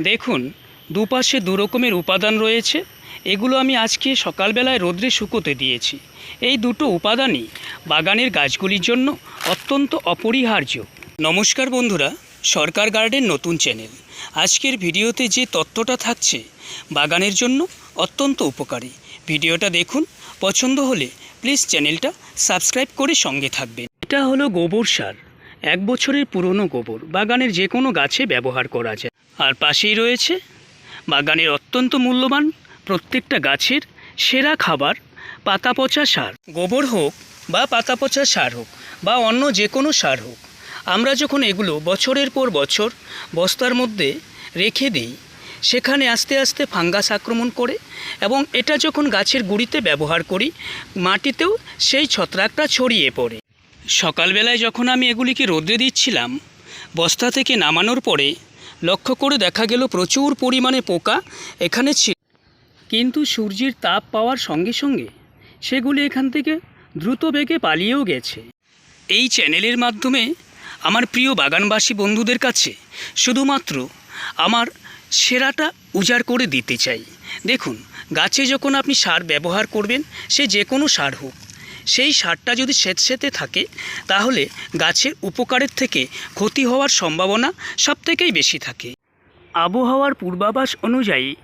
দেখুন, দুপাশে দু রকমের উপাদান রয়েছে, এগুলো আমি আজকে সকালবেলায় রোদ্রে শুকোতে দিয়েছি। এই দুটো উপাদানই বাগানের গাছগুলির জন্য অত্যন্ত অপরিহার্য। নমস্কার বন্ধুরা, সরকার গার্ডেন নতুন চ্যানেল। আজকের ভিডিওতে যে তত্ত্বটা থাকছে, বাগানের জন্য অত্যন্ত উপকারী। ভিডিওটা দেখুন, পছন্দ হলে প্লিজ চ্যানেলটা সাবস্ক্রাইব করে সঙ্গে থাকবেন। এটা হলো গোবর সার। এক বছরের পুরনো গোবর, বাগানের যে কোনো গাছে ব্যবহার করা যায়। আর পাশেই রয়েছে বাগানের অত্যন্ত মূল্যবান প্রত্যেকটা গাছের সেরা খাবার পাতা পচা সার। গোবর হোক বা পাতা পচা সার হোক বা অন্য যে কোনো সার হোক, আমরা যখন এগুলো বছরের পর বছর বস্তার মধ্যে রেখে দিই, সেখানে আস্তে আস্তে ফাঙ্গাস আক্রমণ করে এবং এটা যখন গাছের গুঁড়িতে ব্যবহার করি, মাটিতেও সেই ছত্রাকটা ছড়িয়ে পড়ে। সকালবেলায় যখন আমি এগুলিকে রোদ্রে দিচ্ছিলাম, বস্তা থেকে নামানোর পরে লক্ষ্য করে দেখা গেল প্রচুর পরিমাণে পোকা এখানে ছিল। কিন্তু সূর্যের তাপ পাওয়ার সঙ্গে সঙ্গে সেগুলি এখান থেকে দ্রুত বেগে পালিয়েও গেছে। এই চ্যানেলের মাধ্যমে আমার প্রিয় বাগানবাসী বন্ধুদের কাছে শুধুমাত্র আমার সেরাটা উজাড় করে দিতে চাই। দেখুন, গাছে যখন আপনি সার ব্যবহার করবেন, সে যে কোনো সার হোক। সেই সারটা যদি স্যাঁতস্যাঁতে থাকে, তাহলে গাছের উপকারের থেকে ক্ষতি হওয়ার সম্ভাবনা সবথেকেই বেশি থাকে। আবহাওয়ার পূর্বাভাস অনুযায়ী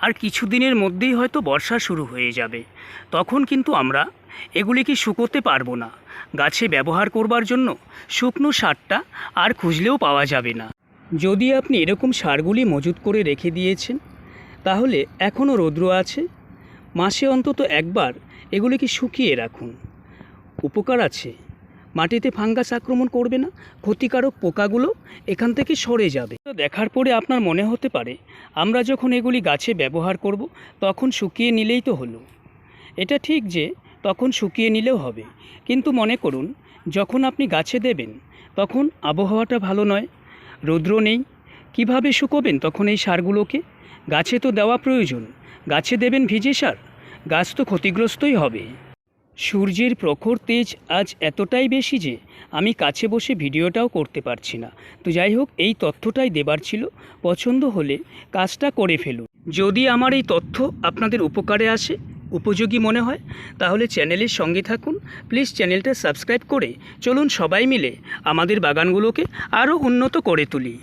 আর কিছুদিনের মধ্যেই হয়তো বর্ষা শুরু হয়ে যাবে। তখন কিন্তু আমরা এগুলিকে শুকোতে পারব না। গাছে ব্যবহার করবার জন্য শুকনো সারটা আর খুঁজলেও পাওয়া যাবে না। যদি আপনি এরকম সারগুলি মজুত করে রেখে দিয়েছেন, তাহলে এখনও রৌদ্র আছে। মাসে অন্তত একবার এগুলিকে শুকিয়ে রাখুন। উপকার আছে। মাটিতে ফাঙ্গাস আক্রমণ করবে না, ক্ষতিকারক পোকাগুলো এখান থেকে সরে যাবে। তো দেখার পরে আপনার মনে হতে পারে, আমরা যখন এগুলি গাছে ব্যবহার করব, তখন শুকিয়ে নিলেই তো হলো। এটা ঠিক যে, তখন শুকিয়ে নিলেও হবে। কিন্তু মনে করুন, যখন আপনি গাছে দেবেন, তখন আবহাওয়াটা ভালো নয়, রৌদ্র নেই। কীভাবে শুকোবেন তখন এই সারগুলোকে? গাছে তো দেওয়া প্রয়োজন। গাছে দেবেন ভিজে সার, গাছ তো ক্ষতিগ্রস্তই হবে। সূর্যের প্রখর তেজ আজ এতটাই বেশি যে আমি কাছে বসে ভিডিওটাও করতে পারছি না। তো যাই হোক, এই তথ্যটাই দেবার ছিল। পছন্দ হলে কাজটা করে ফেলুন। যদি আমার এই তথ্য আপনাদের উপকারে আসে, উপযোগী মনে হয়, তাহলে চ্যানেলের সঙ্গে থাকুন। প্লিজ চ্যানেলটা সাবস্ক্রাইব করে চলুন সবাই মিলে আমাদের বাগানগুলোকে আরও উন্নত করে তুলি।